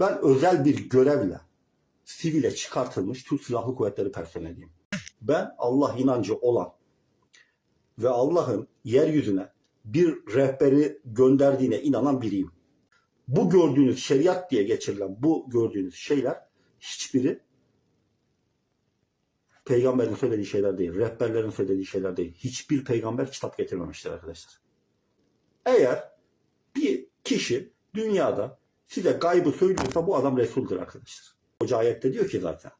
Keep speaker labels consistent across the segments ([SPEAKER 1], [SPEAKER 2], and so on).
[SPEAKER 1] Ben özel bir görevle sivile çıkartılmış Türk Silahlı Kuvvetleri personeliyim. Ben Allah inancı olan ve Allah'ın yeryüzüne bir rehberi gönderdiğine inanan biriyim. Bu gördüğünüz şeriat diye geçirilen bu gördüğünüz şeyler hiçbiri peygamberin söylediği şeyler değil, rehberlerin söylediği şeyler değil. Hiçbir peygamber kitap getirmemiştir arkadaşlar. Eğer bir kişi dünyada size gaybı söylüyorsa bu adam Resul'dür arkadaşlar. Hoca ayette diyor ki zaten.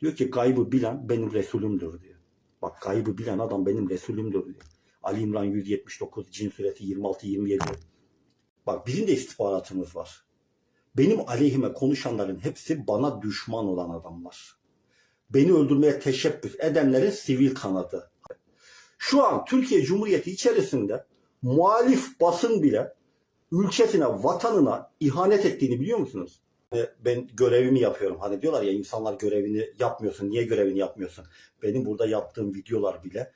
[SPEAKER 1] Diyor ki gaybı bilen benim Resulümdür diyor. Bak gaybı bilen adam benim Resulümdür diyor. Ali İmran 179, Cin suresi 26-27. Bak bizim de istihbaratımız var. Benim aleyhime konuşanların hepsi bana düşman olan adamlar. Beni öldürmeye teşebbüs edenlerin sivil kanadı. Şu an Türkiye Cumhuriyeti içerisinde muhalif basın bile ülkesine, vatanına ihanet ettiğini biliyor musunuz? Hani Ben görevimi yapıyorum. Hani diyorlar ya insanlar görevini yapmıyorsun. Niye görevini yapmıyorsun? Benim burada yaptığım videolar bile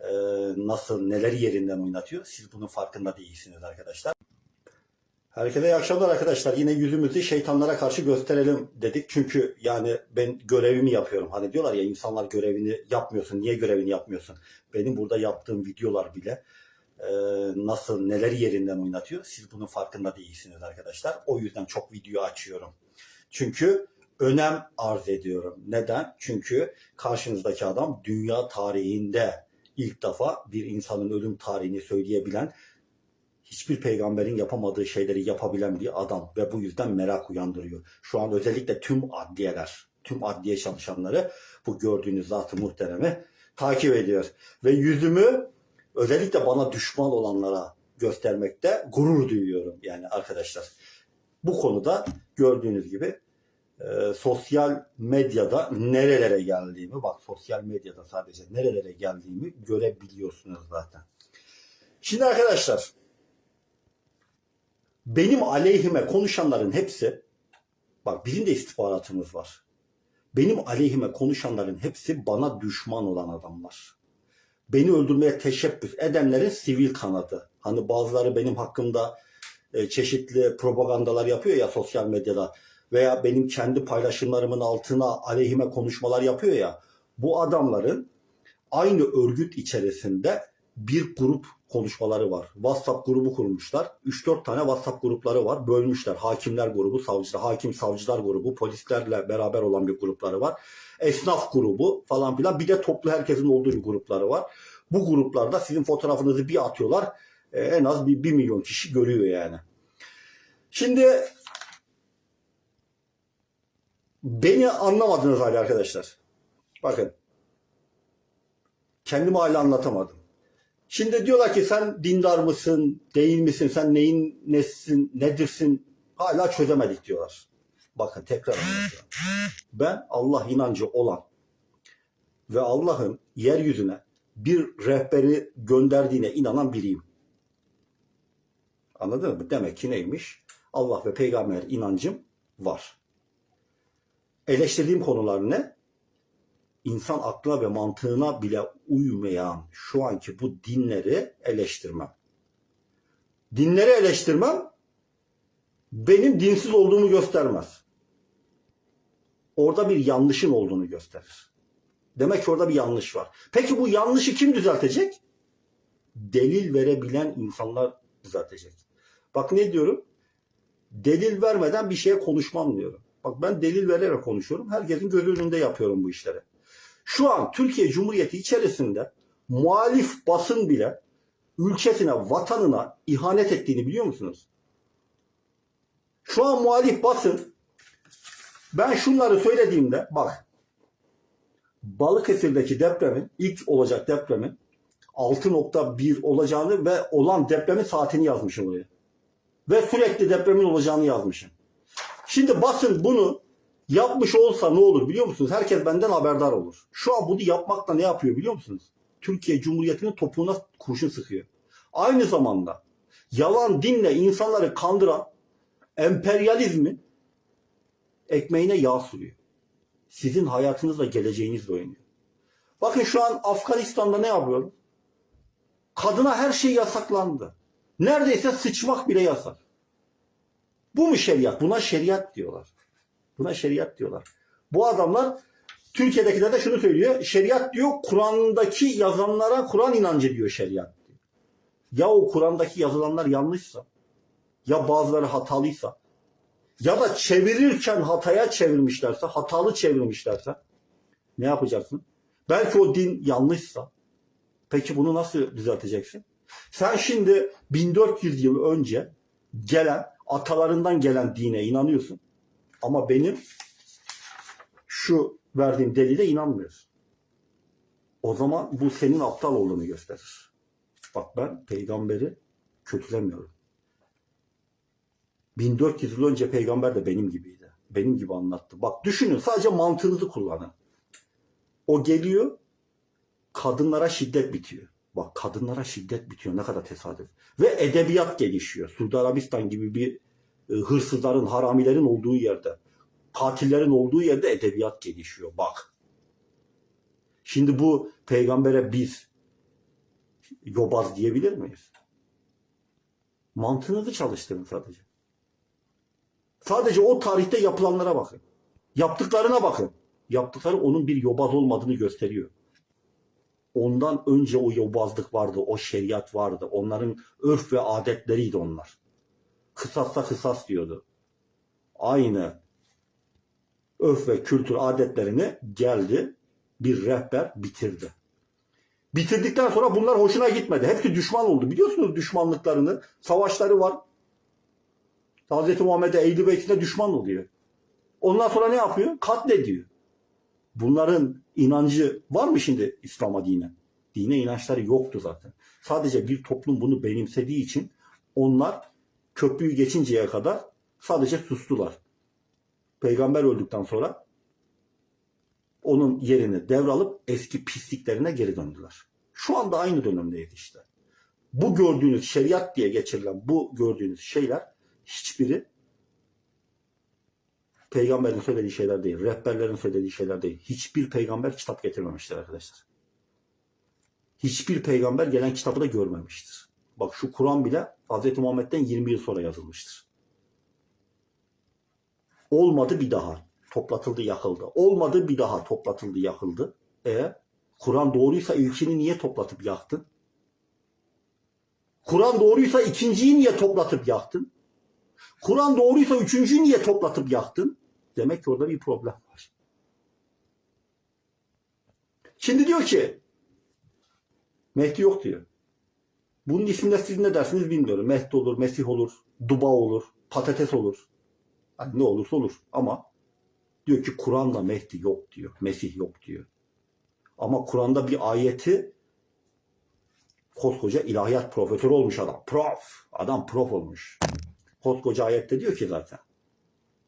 [SPEAKER 1] e, nasıl neler yerinden oynatıyor. Siz bunun farkında değilsiniz arkadaşlar. Herkese iyi akşamlar arkadaşlar. Yine yüzümüzü şeytanlara karşı gösterelim dedik. Çünkü yani ben görevimi yapıyorum. Hani diyorlar ya insanlar görevini yapmıyorsun. Niye görevini yapmıyorsun? Benim burada yaptığım videolar bile e, nasıl neler yerinden oynatıyor. Siz bunun farkında değilsiniz arkadaşlar. O yüzden çok video açıyorum. Çünkü önem arz ediyorum. Neden? Çünkü karşınızdaki adam dünya tarihinde ilk defa bir insanın ölüm tarihini söyleyebilen hiçbir peygamberin yapamadığı şeyleri yapabilen bir adam ve bu yüzden merak uyandırıyor. Şu an özellikle tüm adliyeler, tüm adliye çalışanları bu gördüğünüz zatı muhteremi takip ediyor. Ve yüzümü özellikle bana düşman olanlara göstermekte gurur duyuyorum yani arkadaşlar. Bu konuda gördüğünüz gibi e, sosyal medyada nerelere geldiğimi, bak sosyal medyada sadece nerelere geldiğimi görebiliyorsunuz zaten. Şimdi arkadaşlar benim aleyhime konuşanların hepsi bak bizim de istihbaratımız var. Benim aleyhime konuşanların hepsi bana düşman olan adamlar. Beni öldürmeye teşebbüs edenlerin sivil kanadı. Hani bazıları benim hakkımda e, çeşitli propagandalar yapıyor ya sosyal medyada veya benim kendi paylaşımlarımın altına aleyhime konuşmalar yapıyor ya. Bu adamların aynı örgüt içerisinde bir grup konuşmaları var. WhatsApp grubu kurmuşlar. 3-4 tane WhatsApp grupları var. Bölmüşler. Hakimler grubu, savcılar, hakim savcılar grubu, polislerle beraber olan bir grupları var. Esnaf grubu falan filan. Bir de toplu herkesin olduğu bir grupları var. Bu gruplarda sizin fotoğrafınızı bir atıyorlar. e, en az bir, bir milyon kişi görüyor yani. Şimdi beni anlamadınız hala arkadaşlar. Bakın. Kendimi hala anlatamadım. Şimdi diyorlar ki sen dindar mısın, değil misin, sen neyin nesin, nedirsin hala çözemedik diyorlar. Bakın tekrar anlatıyorum. Ben Allah inancı olan ve Allah'ın yeryüzüne bir rehberi gönderdiğine inanan biriyim. Anladın mı? Demek ki neymiş? Allah ve peygamber inancım var. Eleştirdiğim konular ne? İnsan aklına ve mantığına bile uymayan şu anki bu dinleri eleştirmem. Dinleri eleştirmem benim dinsiz olduğumu göstermez. Orada bir yanlışın olduğunu gösterir. Demek ki orada bir yanlış var. Peki bu yanlışı kim düzeltecek? Delil verebilen insanlar düzeltecek. Bak ne diyorum? Delil vermeden bir şeye konuşmam diyorum. Bak ben delil vererek konuşuyorum. Herkesin göz önünde yapıyorum bu işleri. Şu an Türkiye Cumhuriyeti içerisinde muhalif basın bile ülkesine, vatanına ihanet ettiğini biliyor musunuz? Şu an muhalif basın ben şunları söylediğimde bak Balıkesir'deki depremin ilk olacak depremin 6.1 olacağını ve olan depremin saatini yazmışım oraya. Ve sürekli depremin olacağını yazmışım. Şimdi basın bunu yapmış olsa ne olur biliyor musunuz? Herkes benden haberdar olur. Şu an bunu yapmakla ne yapıyor biliyor musunuz? Türkiye Cumhuriyeti'nin topuğuna kurşun sıkıyor. Aynı zamanda yalan dinle insanları kandıran emperyalizmi ekmeğine yağ sürüyor. Sizin hayatınızla geleceğinizle oynuyor. Bakın şu an Afganistan'da ne yapıyor? Kadına her şey yasaklandı. Neredeyse sıçmak bile yasak. Bu mu şeriat? Buna şeriat diyorlar. Buna şeriat diyorlar. Bu adamlar Türkiye'dekiler de şunu söylüyor. Şeriat diyor Kur'an'daki yazanlara Kur'an inancı diyor şeriat. Ya o Kur'an'daki yazılanlar yanlışsa ya bazıları hatalıysa ya da çevirirken hataya çevirmişlerse, hatalı çevirmişlerse ne yapacaksın? Belki o din yanlışsa peki bunu nasıl düzelteceksin? Sen şimdi 1400 yıl önce gelen, atalarından gelen dine inanıyorsun. Ama benim şu verdiğim delile inanmıyorsun. O zaman bu senin aptal olduğunu gösterir. Bak ben peygamberi kötülemiyorum. 1400 yıl önce peygamber de benim gibiydi. Benim gibi anlattı. Bak düşünün sadece mantığınızı kullanın. O geliyor kadınlara şiddet bitiyor. Bak kadınlara şiddet bitiyor ne kadar tesadüf. Ve edebiyat gelişiyor. Suudi Arabistan gibi bir e, hırsızların, haramilerin olduğu yerde, katillerin olduğu yerde edebiyat gelişiyor. Bak. Şimdi bu peygambere biz yobaz diyebilir miyiz? Mantığınızı çalıştırın sadece. Sadece o tarihte yapılanlara bakın. Yaptıklarına bakın. Yaptıkları onun bir yobaz olmadığını gösteriyor. Ondan önce o yobazlık vardı, o şeriat vardı. Onların örf ve adetleriydi onlar. Kısassa kısas diyordu. Aynı örf ve kültür adetlerini geldi bir rehber bitirdi. Bitirdikten sonra bunlar hoşuna gitmedi. Hepsi düşman oldu. Biliyorsunuz düşmanlıklarını. Savaşları var. Hz. Muhammed'e Eylül Beyt'ine düşman oluyor. Ondan sonra ne yapıyor? Katlediyor. Bunların inancı var mı şimdi İslam'a dine? Dine inançları yoktu zaten. Sadece bir toplum bunu benimsediği için onlar köprüyü geçinceye kadar sadece sustular. Peygamber öldükten sonra onun yerini devralıp eski pisliklerine geri döndüler. Şu anda aynı dönemdeyiz işte. Bu gördüğünüz şeriat diye geçirilen bu gördüğünüz şeyler hiçbiri peygamberin söylediği şeyler değil. Rehberlerin söylediği şeyler değil. Hiçbir peygamber kitap getirmemiştir arkadaşlar. Hiçbir peygamber gelen kitabı da görmemiştir. Bak şu Kur'an bile Hz. Muhammed'den 20 yıl sonra yazılmıştır. Olmadı bir daha toplatıldı yakıldı. Olmadı bir daha toplatıldı yakıldı. E Kur'an doğruysa ilkini niye toplatıp yaktın? Kur'an doğruysa ikinciyi niye toplatıp yaktın? Kur'an doğruysa üçüncüyü niye toplatıp yaktın? Demek ki orada bir problem var. Şimdi diyor ki Mehdi yok diyor. Bunun isminde siz ne dersiniz bilmiyorum. Mehdi olur, Mesih olur, Duba olur, patates olur. Hani ne olursa olur. Ama diyor ki Kur'an'da Mehdi yok diyor. Mesih yok diyor. Ama Kur'an'da bir ayeti koskoca ilahiyat profesörü olmuş adam. Prof. Adam prof olmuş. Koskoca ayette diyor ki zaten.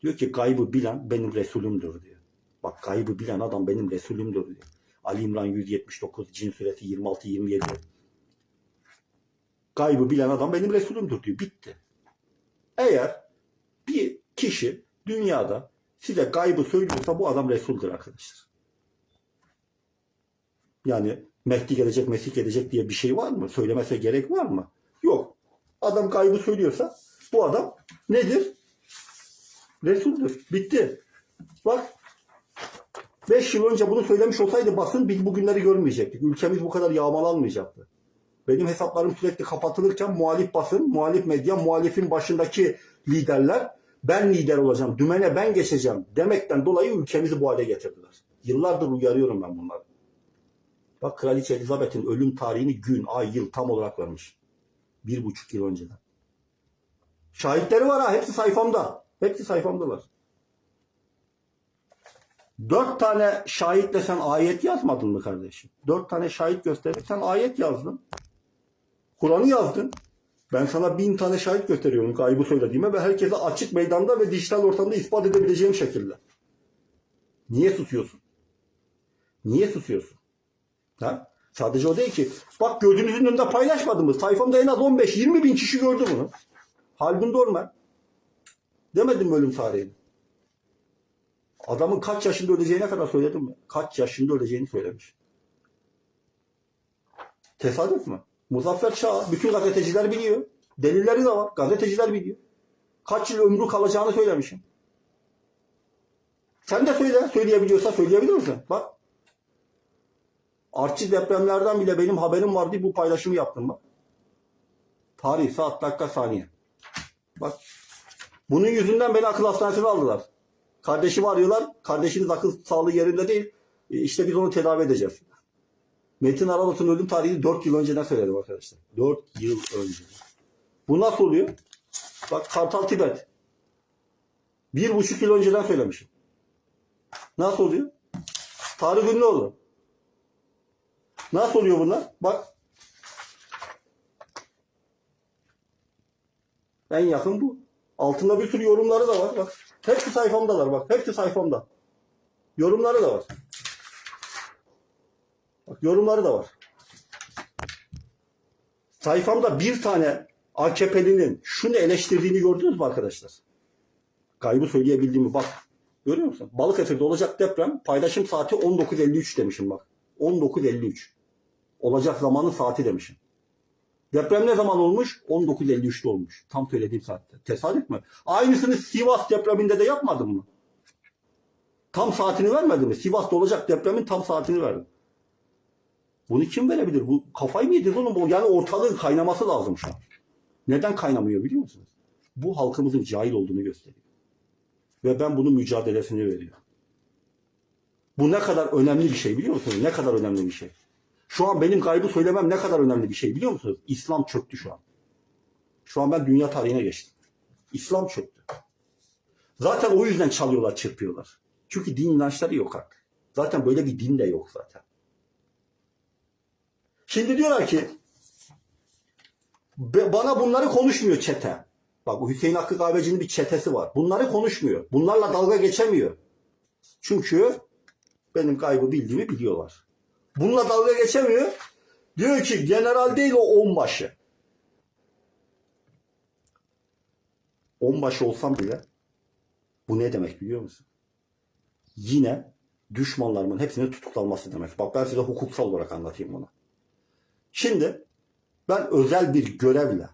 [SPEAKER 1] Diyor ki gaybı bilen benim Resulümdür diyor. Bak gaybı bilen adam benim Resulümdür diyor. Ali İmran 179, Cin suresi 26-27. Gaybı bilen adam benim Resulümdür diyor. Bitti. Eğer bir kişi dünyada size gaybı söylüyorsa bu adam Resul'dür arkadaşlar. Yani Mehdi gelecek, Mesih gelecek diye bir şey var mı? Söylemese gerek var mı? Yok. Adam gaybı söylüyorsa bu adam nedir? Resul'dür. Bitti. Bak 5 yıl önce bunu söylemiş olsaydı basın biz bugünleri görmeyecektik. Ülkemiz bu kadar yağmalanmayacaktı. Benim hesaplarım sürekli kapatılırken muhalif basın, muhalif medya, muhalifin başındaki liderler ben lider olacağım, dümene ben geçeceğim demekten dolayı ülkemizi bu hale getirdiler. Yıllardır uyarıyorum ben bunları. Bak Kraliçe Elizabeth'in ölüm tarihini gün, ay, yıl tam olarak vermiş. Bir buçuk yıl önceden. Şahitleri var ha. Hepsi sayfamda. Hepsi sayfamdalar. Dört tane şahitle sen ayet yazmadın mı kardeşim? Dört tane şahit gösterip sen ayet yazdın. Kur'an'ı yazdın. Ben sana bin tane şahit gösteriyorum gaybı söylediğime ve herkese açık meydanda ve dijital ortamda ispat edebileceğim şekilde. Niye susuyorsun? Niye susuyorsun? Ha? Sadece o değil ki. Bak gözünüzün önünde paylaşmadım mı? Sayfamda en az 15-20 bin kişi gördü bunu. Haldun Dorman. Demedim mi ölüm tarihini? Adamın kaç yaşında öleceğine kadar söyledim mi? Kaç yaşında öleceğini söylemiş. Tesadüf mü? Muzaffer Çağ bütün gazeteciler biliyor. Delilleri de var. Gazeteciler biliyor. Kaç yıl ömrü kalacağını söylemişim. Sen de söyle. Söyleyebiliyorsa söyleyebilir misin? Bak. Artçı depremlerden bile benim haberim var diye bu paylaşımı yaptım bak. Tarih, saat, dakika, saniye. Bak. Bunun yüzünden beni akıl hastanesine aldılar. Kardeşimi arıyorlar. Kardeşiniz akıl sağlığı yerinde değil. E, İşte biz onu tedavi edeceğiz. Metin Arabat'ın ölüm tarihini 4 yıl önceden söyledim arkadaşlar. 4 yıl önce. Bu nasıl oluyor? Bak Kartal Tibet. Bir buçuk yıl önceden söylemişim. Nasıl oluyor? Tarih ünlü oldu. Nasıl oluyor bunlar? Bak. En yakın bu. Altında bir sürü yorumları da var. Bak. Hepsi sayfamdalar bak. Hepsi sayfamda. Yorumları da var. Yorumları da var. Sayfamda bir tane AKP'linin şunu eleştirdiğini gördünüz mü arkadaşlar? Kaybı söyleyebildiğimi bak. Görüyor musun? Balıkesir'de olacak deprem paylaşım saati 19.53 demişim bak. 19.53. Olacak zamanın saati demişim. Deprem ne zaman olmuş? 19.53'te olmuş. Tam söylediğim saatte. Tesadüf mü? Aynısını Sivas depreminde de yapmadın mı? Tam saatini vermedi mi? Sivas'ta olacak depremin tam saatini verdim. Bunu kim verebilir? Bu kafayı mı yediniz oğlum? Bu- Yani ortalığın kaynaması lazım şu an. Neden kaynamıyor biliyor musunuz? Bu halkımızın cahil olduğunu gösteriyor. Ve ben bunun mücadelesini veriyorum. Bu ne kadar önemli bir şey biliyor musunuz? Ne kadar önemli bir şey. Şu an benim kaybı söylemem ne kadar önemli bir şey biliyor musunuz? İslam çöktü şu an. Şu an ben dünya tarihine geçtim. İslam çöktü. Zaten o yüzden çalıyorlar, çırpıyorlar. Çünkü din inançları yok artık. Zaten böyle bir din de yok zaten. Şimdi diyorlar ki "Be- bana bunları konuşmuyor çete. Bak Hüseyin Hakkı Kahveci'nin bir çetesi var. Bunları konuşmuyor. Bunlarla dalga geçemiyor. Çünkü benim kaybı bildiğimi biliyorlar. Bununla dalga geçemiyor. Diyor ki general değil o onbaşı. Onbaşı olsam bile bu ne demek biliyor musun? Yine düşmanlarımın hepsinin tutuklanması demek. Bak ben size hukuksal olarak anlatayım bunu. Şimdi ben özel bir görevle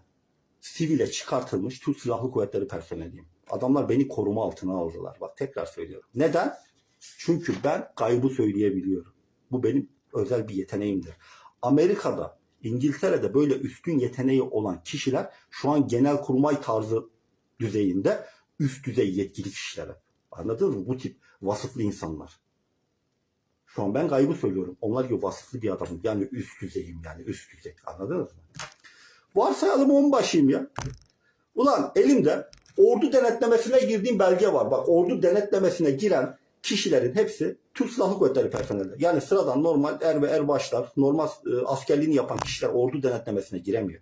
[SPEAKER 1] sivile çıkartılmış Türk Silahlı Kuvvetleri personeliyim. Adamlar beni koruma altına aldılar. Bak tekrar söylüyorum. Neden? Çünkü ben kaybı söyleyebiliyorum. Bu benim özel bir yeteneğimdir. Amerika'da, İngiltere'de böyle üstün yeteneği olan kişiler şu an genel kurmay tarzı düzeyinde üst düzey yetkili kişiler. Anladınız mı? Bu tip vasıflı insanlar. Şu an ben kaybı söylüyorum. Onlar gibi vasıflı bir adamım. Yani üst düzeyim yani üst düzey. Anladınız mı? Varsayalım onbaşıyım ya. Ulan elimde ordu denetlemesine girdiğim belge var. Bak ordu denetlemesine giren kişilerin hepsi Türk Silahlı Kuvvetleri personeli. Yani sıradan normal er ve erbaşlar, normal e, askerliğini yapan kişiler ordu denetlemesine giremiyor.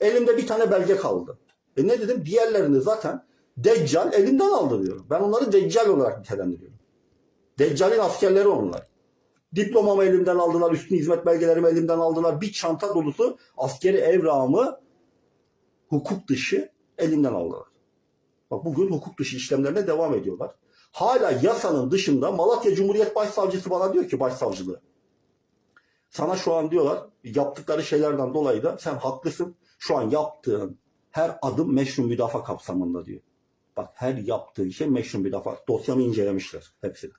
[SPEAKER 1] Elimde bir tane belge kaldı. E ne dedim? Diğerlerini zaten Deccal elimden aldı diyorum. Ben onları Deccal olarak nitelendiriyorum. Deccal'in askerleri onlar. Diplomamı elimden aldılar, üstün hizmet belgelerimi elimden aldılar. Bir çanta dolusu askeri evrağımı hukuk dışı elimden aldılar. Bak bugün hukuk dışı işlemlerine devam ediyorlar. Hala yasanın dışında Malatya Cumhuriyet Başsavcısı bana diyor ki başsavcılığı. Sana şu an diyorlar yaptıkları şeylerden dolayı da sen haklısın. Şu an yaptığın her adım meşru müdafaa kapsamında diyor. Bak her yaptığın şey meşru müdafaa. Dosyamı incelemişler hepsini.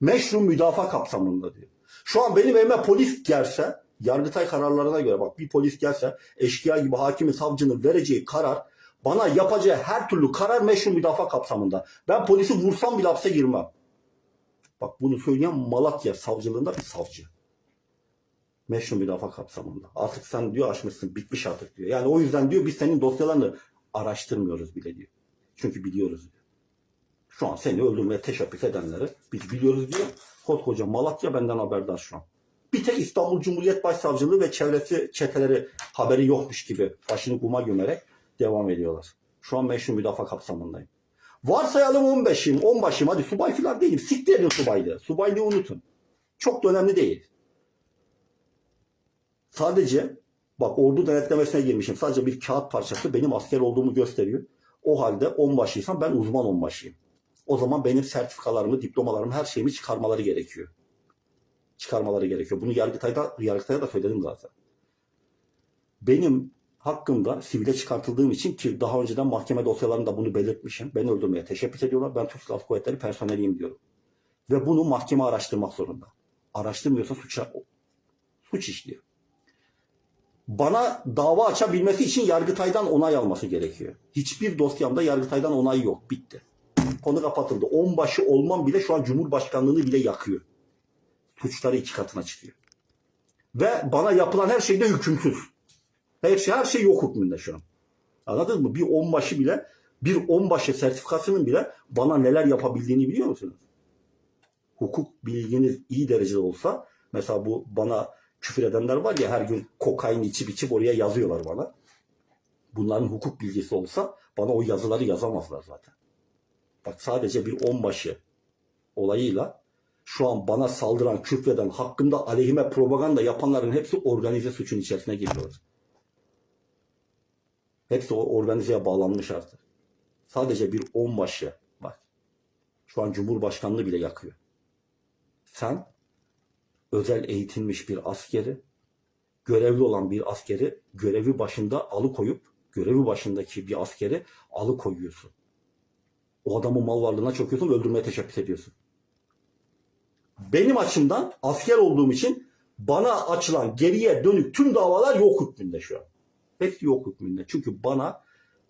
[SPEAKER 1] Meşru müdafaa kapsamında diyor. Şu an benim evime polis gelse, Yargıtay kararlarına göre bak bir polis gelse eşkıya gibi hakimin savcının vereceği karar bana yapacağı her türlü karar meşru müdafaa kapsamında. Ben polisi vursam bile hapse girmem. Bak bunu söyleyen Malatya savcılığında bir savcı. Meşru müdafaa kapsamında. Artık sen diyor aşmışsın bitmiş artık diyor. Yani o yüzden diyor biz senin dosyalarını araştırmıyoruz bile diyor. Çünkü biliyoruz diyor. Şu an seni öldürmeye teşebbüs edenleri biz biliyoruz diyor. Koskoca Malatya benden haberdar şu an. Bir tek İstanbul Cumhuriyet Başsavcılığı ve çevresi çeteleri haberi yokmuş gibi başını kuma gömerek devam ediyorlar. Şu an meşru müdafaa kapsamındayım. Varsayalım 15'im, 10 hadi subay falan değilim. Siktir edin subaylığı. Subaylığı unutun. Çok da önemli değil. Sadece bak ordu denetlemesine girmişim. Sadece bir kağıt parçası benim asker olduğumu gösteriyor. O halde onbaşıysam ben uzman onbaşıyım. O zaman benim sertifikalarımı, diplomalarımı, her şeyimi çıkarmaları gerekiyor. Çıkarmaları gerekiyor. Bunu Yargıtay'da, Yargıtay'a da söyledim zaten. Benim hakkımda sivile çıkartıldığım için ki daha önceden mahkeme dosyalarında bunu belirtmişim. Beni öldürmeye teşebbüs ediyorlar. Ben Türk Silahlı Kuvvetleri personeliyim diyorum. Ve bunu mahkeme araştırmak zorunda. Araştırmıyorsa suça, suç işliyor. Bana dava açabilmesi için Yargıtay'dan onay alması gerekiyor. Hiçbir dosyamda Yargıtay'dan onay yok. Bitti. Konu kapatıldı. Onbaşı olmam bile şu an Cumhurbaşkanlığını bile yakıyor. Suçları iki katına çıkıyor. Ve bana yapılan her şeyde hükümsüz. Her şey, her şey yok hükmünde şu an. Anladınız mı? Bir onbaşı bile, bir onbaşı sertifikasının bile bana neler yapabildiğini biliyor musunuz? Hukuk bilginiz iyi derecede olsa, mesela bu bana küfür edenler var ya her gün kokain içip içip oraya yazıyorlar bana. Bunların hukuk bilgisi olsa bana o yazıları yazamazlar zaten. Bak sadece bir onbaşı olayıyla şu an bana saldıran, küfreden, hakkında aleyhime propaganda yapanların hepsi organize suçun içerisine giriyorlar. Hepsi organizeye bağlanmış artık. Sadece bir onbaşı bak. Şu an Cumhurbaşkanlığı bile yakıyor. Sen özel eğitilmiş bir askeri, görevli olan bir askeri görevi başında alıkoyup görevi başındaki bir askeri alıkoyuyorsun. O adamın mal varlığına çöküyorsun ve öldürmeye teşebbüs ediyorsun. Benim açımdan asker olduğum için bana açılan geriye dönük tüm davalar yok hükmünde şu an. Hepsi yok hükmünde. Çünkü bana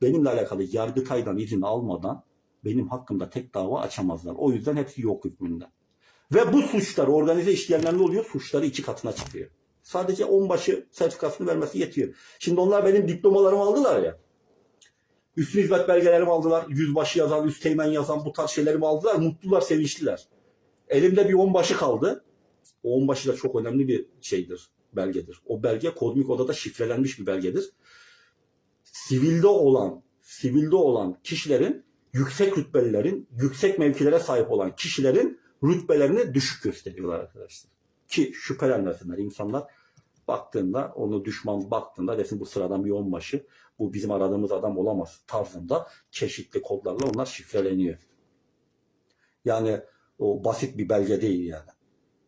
[SPEAKER 1] benimle alakalı Yargıtay'dan izin almadan benim hakkımda tek dava açamazlar. O yüzden hepsi yok hükmünde. Ve bu suçlar organize işleyenler ne oluyor? Suçları iki katına çıkıyor. Sadece onbaşı sertifikasını vermesi yetiyor. Şimdi onlar benim diplomalarımı aldılar ya. Üstün hizmet belgelerimi aldılar. Yüzbaşı yazan, üsteğmen yazan bu tarz şeylerimi aldılar. Mutlular, sevinçliler. Elimde bir onbaşı kaldı. O onbaşı da çok önemli bir şeydir, belgedir. O belge kozmik odada şifrelenmiş bir belgedir. Sivilde olan, sivilde olan kişilerin, yüksek rütbelilerin, yüksek mevkilere sahip olan kişilerin rütbelerini düşük gösteriyorlar arkadaşlar. Ki şüphelenmesinler insanlar baktığında onu düşman baktığında desin bu sıradan bir onbaşı bu bizim aradığımız adam olamaz tarzında çeşitli kodlarla onlar şifreleniyor. Yani o basit bir belge değil yani.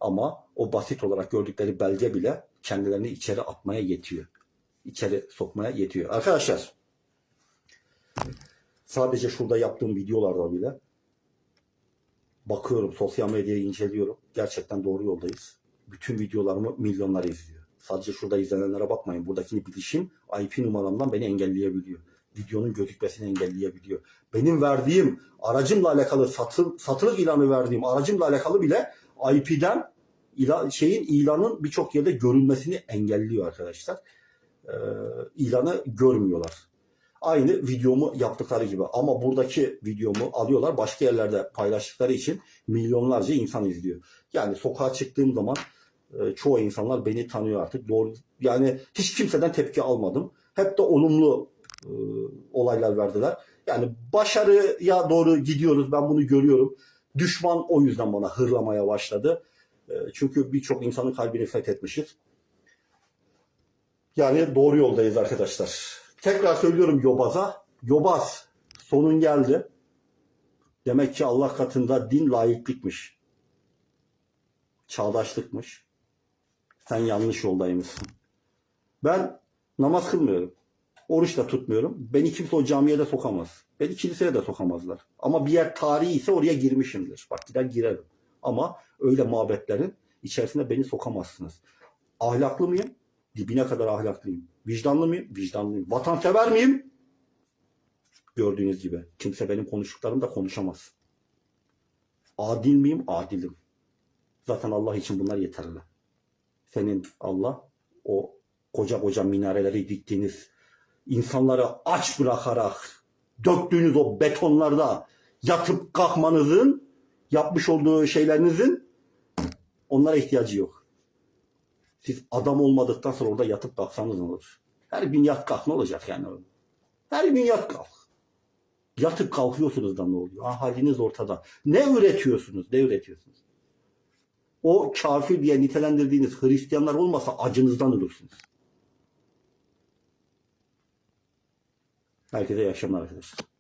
[SPEAKER 1] Ama o basit olarak gördükleri belge bile kendilerini içeri atmaya yetiyor. İçeri sokmaya yetiyor. Arkadaşlar sadece şurada yaptığım videolarda bile bakıyorum sosyal medyayı inceliyorum. Gerçekten doğru yoldayız. Bütün videolarımı milyonlar izliyor. Sadece şurada izlenenlere bakmayın. Buradaki bilişim IP numaramdan beni engelleyebiliyor. Videonun gözükmesini engelleyebiliyor. Benim verdiğim aracımla alakalı satıl, satılık ilanı verdiğim aracımla alakalı bile IP'den ila, şeyin ilanın birçok yerde görünmesini engelliyor arkadaşlar. Ee, ilanı görmüyorlar. Aynı videomu yaptıkları gibi ama buradaki videomu alıyorlar başka yerlerde paylaştıkları için milyonlarca insan izliyor. Yani sokağa çıktığım zaman e, çoğu insanlar beni tanıyor artık. Doğru yani hiç kimseden tepki almadım. Hep de olumlu e, olaylar verdiler. Yani başarıya doğru gidiyoruz. Ben bunu görüyorum. Düşman o yüzden bana hırlamaya başladı. E, çünkü birçok insanın kalbini fethetmişiz. Yani doğru yoldayız arkadaşlar. Tekrar söylüyorum Yobaz'a. Yobaz sonun geldi. Demek ki Allah katında din layıklıkmış. Çağdaşlıkmış. Sen yanlış yoldaymışsın. Ben namaz kılmıyorum. Oruç da tutmuyorum. Beni kimse o camiye de sokamaz. Beni kiliseye de sokamazlar. Ama bir yer tarihi ise oraya girmişimdir. Bak gider girerim. Ama öyle mabetlerin içerisine beni sokamazsınız. Ahlaklı mıyım? Dibine kadar ahlaklıyım. Vicdanlı mıyım? Vicdanlıyım. Vatansever miyim? Gördüğünüz gibi. Kimse benim konuştuklarımda konuşamaz. Adil miyim? Adilim. Zaten Allah için bunlar yeterli. Senin Allah o koca koca minareleri diktiğiniz, insanları aç bırakarak döktüğünüz o betonlarda yatıp kalkmanızın, yapmış olduğu şeylerinizin onlara ihtiyacı yok. Siz adam olmadıktan sonra orada yatıp kalksanız ne olur? Her gün yat kalk ne olacak yani? Her gün yat kalk. Yatıp kalkıyorsunuz da ne oluyor? Haliniz ortada. Ne üretiyorsunuz? Ne üretiyorsunuz? O kafir diye nitelendirdiğiniz Hristiyanlar olmasa acınızdan ölürsünüz. Herkese iyi akşamlar arkadaşlar.